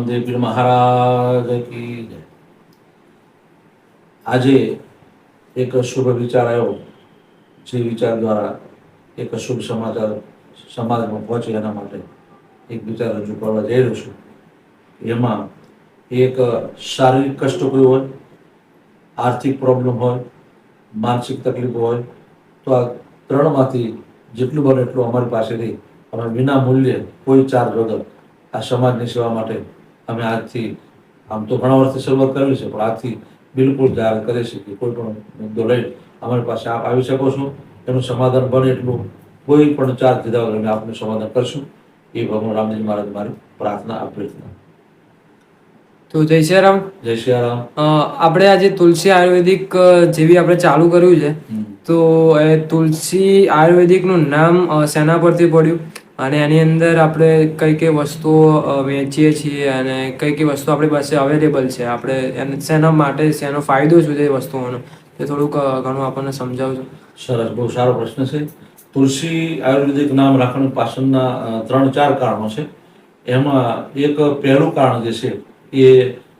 રામદેવ મહારાજ, કી જય. આજે એક શુભ વિચાર આવ્યો, જે વિચાર દ્વારા એક શુભ સમાચાર સમાજમાં પહોંચે એના માટે. એક વિચાર રજૂ કરવા જઈ રહ્યો છું. એમાં એક શારીરિક કષ્ટ કોઈ હોય, આર્થિક પ્રોબ્લેમ હોય, માનસિક તકલીફ હોય, તો આ ત્રણમાંથી જેટલું બને એટલું અમારી પાસેથી અમે વિના મૂલ્યે કોઈ ચાર્જ વગર આ સમાજની સેવા માટે અમે આજથી આમ તો ઘણા વર્ષથી શરૂઆત કરેલી છે પણ આજથી બિલકુલ જાહેર કરી છે કે કોઈ પણ મુદ્દો લઈ અમારી પાસે આપ આવી શકો છો. એનું સમાધાન બને એટલું કોઈ પણ ચાર્જ દીધા વગર અમે આપનું સમાધાન કરશું. એ ભગવાન રામજી મહારાજ મારી પ્રાર્થના અભ્યર્થના તો જય શ્રી રામ જય શ્રી રામ આપણે આજે તુલસી આયુર્વેદિક જેવી આપણે ચાલુ કર્યું છે તો એ તુલસી આયુર્વેદિકનું નામ અ, શેના પરથી પડ્યું? અને એની અંદર આપણે કઈ કઈ વસ્તુઓ વેચીએ છીએ અને કઈ કઈ વસ્તુ આપણી પાસે અવેલેબલ છે. આપણે એને શેના માટે શેનો ફાયદો શું છે એ વસ્તુઓનો? એ થોડુંક ઘણું આપણને સમજાવજો. સરસ, બહુ સારો પ્રશ્ન છે. તુલસી આયુર્વેદિક નામ રાખવાનું પાછળના ત્રણ ચાર કારણો છે. એમાં એક પહેલું કારણ જે છે એ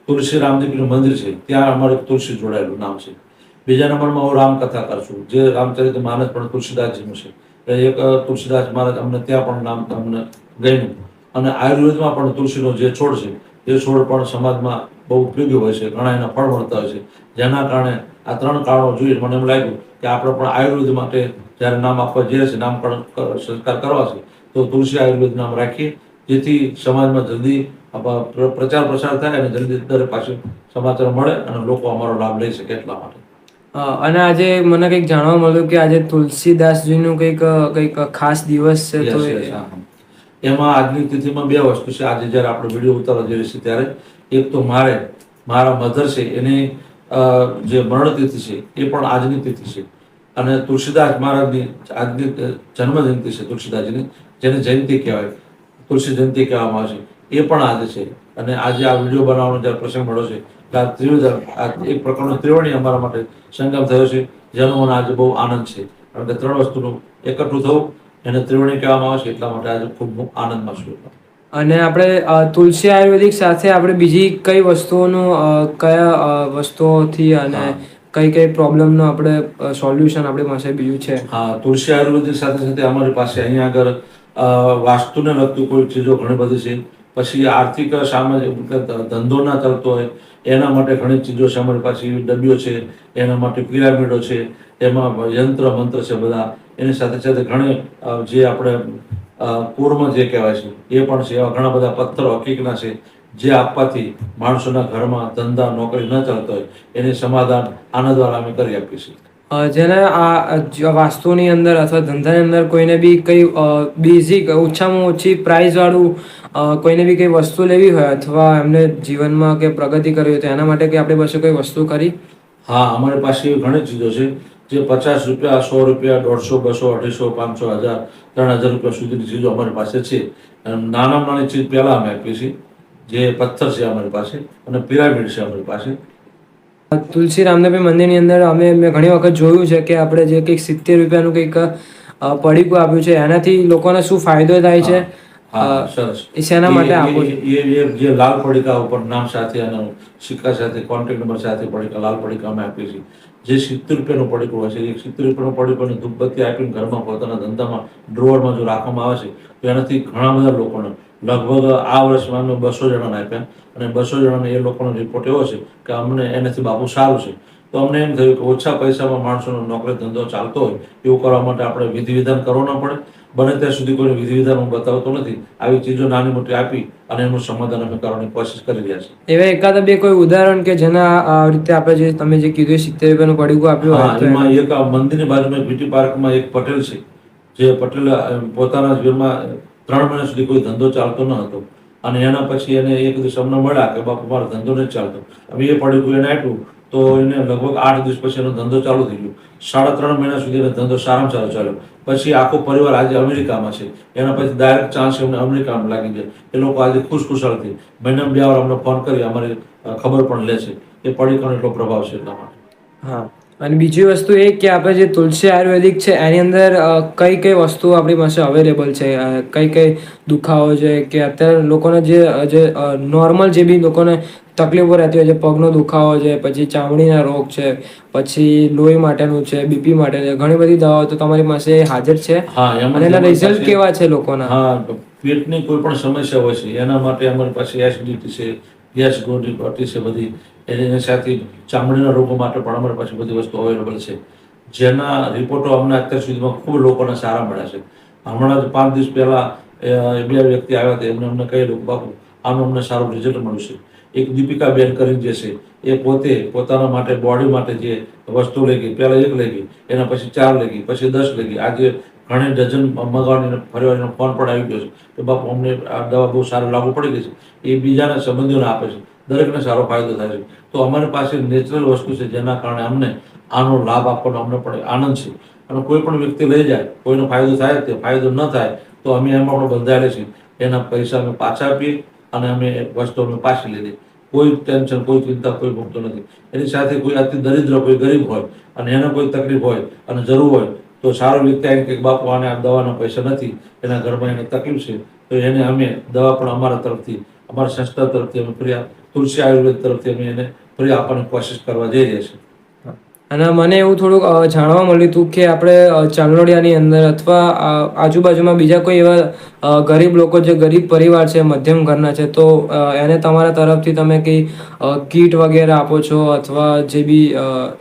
તુલસી રામદેવનું મંદિર છે. ત્યાં અમારે તુલસી જોડાયેલું નામ છે. બીજા નંબરમાં હું રામકથા કરું છું. જે રામચરિત માનસ પણ તુલસીદાસજીનું છે. એક તુલસીદાસ મહારાજ અમને ત્યાં પણ નામ અમને ગયું અને આયુર્વેદમાં પણ તુલસીનો જે છોડ છે, એ છોડ પણ સમાજમાં બહુ ઉપયોગી હોય છે, ઘણા એના ફળ મળતા હોય છે. જેના કારણે આ ત્રણ કારણો જોઈએ, મને એમ લાગ્યું કે આપણે પણ આયુર્વેદ માટે જ્યારે નામ આપવા જઈએ છીએ, નામકરણ સંસ્કાર કરવા છે, તો તુલસી આયુર્વેદ નામ રાખીએ. જેથી સમાજમાં જલ્દી પ્રચાર પ્રસાર થાય અને જલ્દી દરેક પાસે સમાચાર મળે અને લોકો અમારો લાભ લઈ શકે એટલા માટે. અને આજે મને કંઈક જાણવા મળ્યું કે આજે તુલસીદાસજીનું કંઈક કંઈક ખાસ દિવસ છે તો. એમાં આજની તિથિમાં બે વસ્તુ છે. આજે જ્યારે આપણે વીડિયો ઉતારવા જઈએ છીએ ત્યારે એક તો મારે મારા મધર છે એની જે મરણતિથિ છે એ પણ આજની તિથિ છે. અને તુલસીદાસ મહારાજની આજની જન્મ જયંતિ છે તુલસીદાસજીની જેને જયંતિ કહેવાય તુલસી જયંતિ કહેવામાં આવે છે. એ પણ આજે છે. અને આજે આ વીડિયો બનાવવાનો જ્યારે પ્રસંગ મળ્યો છે આ ત્રિવેદ આ એક પ્રકારનો ત્રિવેણી અમારા માટે સંગમ થયો છે. જેનો મને આજે બહુ આનંદ છે. કારણ કે ત્રણ વસ્તુનું એકઠું થવું એને ત્રિવેણી કહેવામાં આવે છે એટલા માટે આજે ખૂબ હું આનંદમાં છું. અને આપણે તુલસી આયુર્વેદિક સાથે આપણે બીજી કઈ વસ્તુઓનું કયા વસ્તુઓથી અને કઈ કઈ પ્રોબ્લેમનું આપણે સોલ્યુશન આપણી પાસે બીજું છે? હા તુલસી આયુર્વેદિક સાથે સાથે અમારી પાસે અહીંયા આગળ વાસ્તુને લગતું કોઈ ચીજો ઘણી બધી છે. પછી આર્થિક સામાજિક ધંધો ના કરતો હોય એના માટે ઘણી ચીજો છે. અમારી પાસે ડબ્બીઓ છે એના માટે પિરામિડો છે એમાં યંત્ર મંત્ર છે બધા. એની સાથે સાથે ઘણી જે આપણે કુર્મ જે કહેવાય છે એ પણ છે. એવા ઘણા બધા પથ્થરો હકીકના છે જે આપવાથી માણસોના ઘરમાં ધંધા નોકરી ન ચાલતો હોય. એને સમાધાન આના દ્વારા અમે કરી આપીએ છીએ. જેને આ વાસ્તુની અંદર અથવા ધંધાની અંદર કોઈને બી કઈ બેઝિક ઓછામાં ઓછી પ્રાઇસ વાળું અ, કોઈને બી કઈ વસ્તુ લેવી હોય અથવા એમને જીવનમાં કે પ્રગતિ કરવી હોય તો એના માટે કે આપણી પાસે કોઈ વસ્તુ કરી હા અમારી પાસે એવી ઘણી ચીજો છે જે પચાસ રૂપિયા સો રૂપિયા દોઢસો બસો અઢીસો પાંચસો હજાર ત્રણ હજાર રૂપિયા સુધીની ચીજો અમારી પાસે છે. નાના નાનામાં નાની ચીજ પહેલા અમે આપીએ છીએ જે પથ્થર છે અમારી પાસે અને પિરામિડ છે અમારી પાસે. તુલસી રામદેવી મંદિરની અંદર અમે મેં ઘણી વખત જોયું છે કે આપણે જે કંઈક સિત્તેર રૂપિયાનું કંઈક પડીકું આપ્યું છે એનાથી લોકોને શું ફાયદો થાય છે? સરસ. શેના માટે આપો એ જે લાલ પડીકા ઉપર નામ સાથે અને સિક્કા સાથે કોન્ટેક્ટ નંબર સાથે પડીકા લાલ પડીકા અમે આપીએ છીએ. જે સિત્તેર રૂપિયાનું પડીકું હોય છે એ સિત્તેર રૂપિયાનું પડીકું અને ધૂપબત્તી આપીને ઘરમાં પોતાના ધંધામાં ડ્રોવરમાં જો રાખવામાં આવે છે તો એનાથી ઘણા બધા લોકોને લગભગ આ વર્ષમાં અમે બસો જણાને આપ્યા. અને બસો જણાને એ લોકોનો રિપોર્ટ એવો છે કે અમને એનાથી બાપુ સારું છે. તો અમને એમ થયું કે ઓછા પૈસામાં માણસોનો નોકરી ધંધો ચાલતો હોય એવું કરવા માટે આપણે વિધિ વિધાન કરવો ન પડે. બને ત્યાં સુધી કોઈ વિધિ વિધાન બતાવતો નથી. આવી ચીજો નાની મોટી આપી અને એનું સમાધાન અમે કરવાની કોશિશ કરી રહ્યા છીએ. એવા એકાદ બે કોઈ ઉદાહરણ કે જેના આ રીતે આપણે જે તમે જે કીધું સિત્તેર રૂપિયાનું પડીકું આપ્યું હા એમાં એક મંદિરની બાજુમાં બ્યુટી પાર્કમાં એક પટેલ છે જે પટેલ પોતાના જીવનમાં ત્રણ મહિના સુધી કોઈ ધંધો ચાલતો ન હતો. અને એના પછી એને એક દિવસ અમને મળ્યા કે બાપુ મારો ધંધો નથી ચાલતો. અમે એ પડ્યું એને આપ્યું તો એને લગભગ આઠ દિવસ પછી એનો ધંધો ચાલુ થઈ ગયો. સાડા ત્રણ મહિના સુધી એનો ધંધો સારામાં સારો ચાલ્યો. પછી આખો પરિવાર આજે અમેરિકામાં છે. એના પછી ડાયરેક્ટ ચાન્સ એમને અમેરિકામાં લાગી જાય એ લોકો આજે ખુશખુશાલથી મહિના બે વાર અમને ફોન કરી, અમારી ખબર પણ લે છે. એ પડીકાનો એટલો પ્રભાવ છે એટલા માટે. હા. અને બીજી વસ્તુ એ કે આપણે જે તુલસી આયુર્વેદિક છે એની અંદર કઈ કઈ વસ્તુઓ આપણી પાસે અવેલેબલ છે? કઈ કઈ દુખાવો છે? કે અત્યારે લોકોને જે જે નોર્મલ જે બી લોકોને તકલીફો રહેતી હોય છે પગનો દુખાવો છે પછી ચામડીના રોગ છે પછી લોહી માટેનું છે બીપી માટે છે ઘણી બધી દવાઓ તો તમારી પાસે હાજર છે? અને એના રિઝલ્ટ કેવા છે લોકોના? હા પેટની કોઈ પણ સમસ્યા હોય છે એના માટે અમારી પાસે એસિડિટી છે ગેસ ગોટી છે બધી. એની સાથે ચામડીના રોગો માટે પણ અમારી પાસે બધી વસ્તુ અવેલેબલ છે. જેના રિપોર્ટો અમને અત્યાર સુધીમાં ખૂબ લોકોને સારા મળ્યા છે. હમણાં જ પાંચ દિવસ પહેલાં બે વ્યક્તિ આવ્યા હતા. એમને અમને કહેલું બાપુ આનું અમને સારું રિઝલ્ટ મળ્યું છે. એક દીપિકા બેન કરીને જે છે, એ પોતે પોતાના માટે બોડી માટે જે વસ્તુ લઈ ગઈ પહેલાં એક લઈ ગઈ એના પછી ચાર લઈ ગઈ પછી દસ લઈ ગઈ આજે ઘણી ડઝન મગાવવાની ફરી ફોન પણ આવી ગયો છે. કે બાપુ, અમને આ દવા બહુ સારી લાગુ પડી ગઈ છે. એ બીજાના સંબંધીઓને આપે છે. દરેકને સારો ફાયદો થાય છે. તો અમારી પાસે નેચરલ વસ્તુ છે જેના કારણે અમને આનો લાભ આપવાનો અમને પણ આનંદ છે. અને કોઈ પણ વ્યક્તિ લઈ જાય, કોઈનો ફાયદો થાય તે ફાયદો ન થાય, તો અમે એમાં પણ બંધાયેલા છીએ. એના પૈસા અમે પાછા આપીએ અને અમે વસ્તુ અમે પાછી લઈ લઈએ. કોઈ ટેન્શન, કોઈ ચિંતા, કોઈ ભોગતો નથી. એની સાથે કોઈ અતિ દરિદ્ર, કોઈ ગરીબ હોય અને એને કોઈ તકલીફ હોય અને જરૂર હોય, તો સારો વ્યક્તિ આવીને કંઈક બાપુ, આને આ દવાના પૈસા નથી, એના ઘરમાં એને તકલીફ છે, તો એને અમે દવા પણ અમારા તરફથી અમારા સંસ્થા તરફથી અમે ફ્રી તુલસી આયુર્વેદ તરફથી અમે એને ફરી આપવાની કોશિશ કરવા જઈ રહ્યા છીએ. અને મને એવું થોડુંક જાણવા મળ્યું હતું કે આપણે ચાંદોડિયાની અંદર અથવા આજુબાજુમાં બીજા કોઈ એવા ગરીબ લોકો જે ગરીબ પરિવાર છે મધ્યમ ઘરના છે તો એને તમારા તરફથી તમે કંઈ કીટ વગેરે આપો છો અથવા જે બી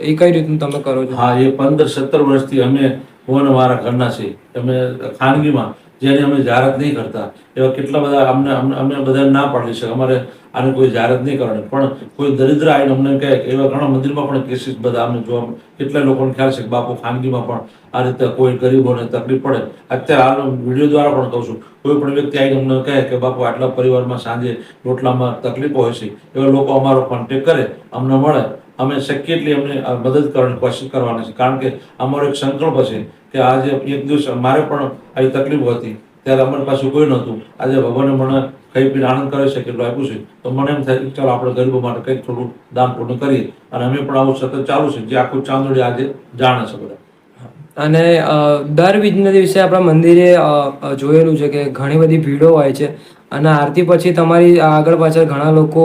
એ કઈ રીતનું તમે કરો છો? હા એ પંદર સત્તર વર્ષથી અમે હું અને મારા ઘરના છીએ. અમે ખાનગીમાં જેની અમે જાહેરાત નહીં કરતા. એવા કેટલા બધા અમને અમને અમે બધા ના પાડી છે અમારે આને કોઈ જાહેરાત નહીં કરવાની. પણ કોઈ દરિદ્ર આવીને અમને કહે એવા ઘણા મંદિરમાં પણ કેસીસ બધા અમને જોવા કેટલા લોકોને ખ્યાલ છે કે બાપુ ખાનગીમાં પણ આ રીતે કોઈ ગરીબોને તકલીફ પડે. અત્યારે આ વીડિયો દ્વારા પણ કહું છું. કોઈ પણ વ્યક્તિ આવીને અમને કહે કે બાપુ આટલા પરિવારમાં સાંજે રોટલામાં તકલીફો હોય છે. એવા લોકો અમારો કોન્ટેક કરે, અમને મળે. અમે શક્ય એટલી અમને મદદ કરવાની કોશિશ કરવાની છે કારણ કે અમારો એક સંકલ્પ છે કે આજે એક દિવસ મારે પણ આવી તકલીફ હતી, ત્યારે અમારી પાસે કોઈ નહોતું. આજે ભગવાને મને ખાઈ પીને આનંદ કરી શકે એટલું આપ્યું છે, તો મને એમ થાય કે ચાલો આપણે ગરીબો માટે કંઈક થોડું દાન પૂર્ણ કરીએ અને અમે પણ આવું સતત ચાલુ છે, જે આખું ચાંદોડી આજે જાણે છે બધા. અને દર બીજના દિવસે આપણા મંદિરે જોયેલું છે કે ઘણી બધી ભીડો હોય છે. અને આરતી પછી તમારી આગળ પાછળ ઘણા લોકો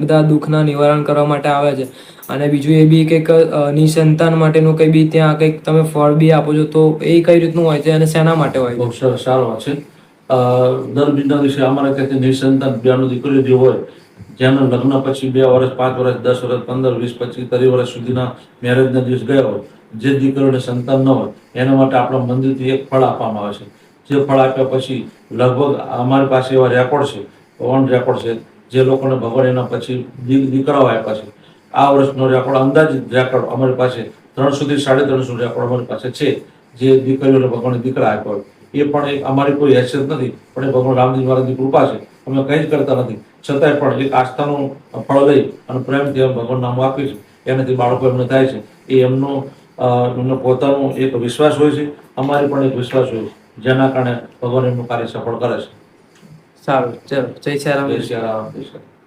બધા દુઃખના નિવારણ કરવા માટે આવે છે. અને બીજું એ બી કંઈક નિસંતાન માટેનું કંઈ બી ત્યાં કંઈક તમે ફળ બી આપો છો તો એ કઈ રીતનું હોય છે અને શેના માટે હોય છે? સારો છે. દર બીજના દિવસે અમારા ત્યાંથી નિસંતાન બેનો દીકરીઓ જે હોય, જેના લગ્ન પછી બે વર્ષ, પાંચ વર્ષ, દસ વર્ષ, પંદર વીસ, પચીસ, ત્રીસ વર્ષ સુધીના મેરેજના દિવસ ગયા હોય, જે દીકરીઓને સંતાન ન હોય, એના માટે આપણા મંદિરથી એક ફળ આપવામાં આવે છે. જે ફળ આપ્યા પછી લગભગ અમારી પાસે એવા રેકોર્ડ છે ઓન રેકોર્ડ છે, જે લોકોને ભગવાન એના પછી દીકરાઓ આપ્યા છે. આ વર્ષનો રેકોર્ડ અંદાજિત રેકોર્ડ અમારી પાસે ત્રણસોથી સાડી ત્રણસો રેકોર્ડ અમારી પાસે છે, જે દીકરીઓને ભગવાન દીકરા આપ્યા એ પણ એક અમારી કોઈ હેસિયત નથી, પણ એ ભગવાન રામજી મહારાજની કૃપા છે. અમે કંઈ જ કરતા નથી. છતાંય પણ એક આસ્થાનું ફળ લઈ અને પ્રેમથી અમે ભગવાન નામ આપીએ છીએ. એનાથી બાળકો એમને થાય છે. એ એમનો એમનો પોતાનો એક વિશ્વાસ હોય છે. અમારી પણ એક વિશ્વાસ હોય છે. જેના કારણે ભગવાન એમનું કાર્ય સફળ કરે છે. સારું ચલો. જય શ્રી રામ. જય શ્રી રામ. જય શ્રી રામ.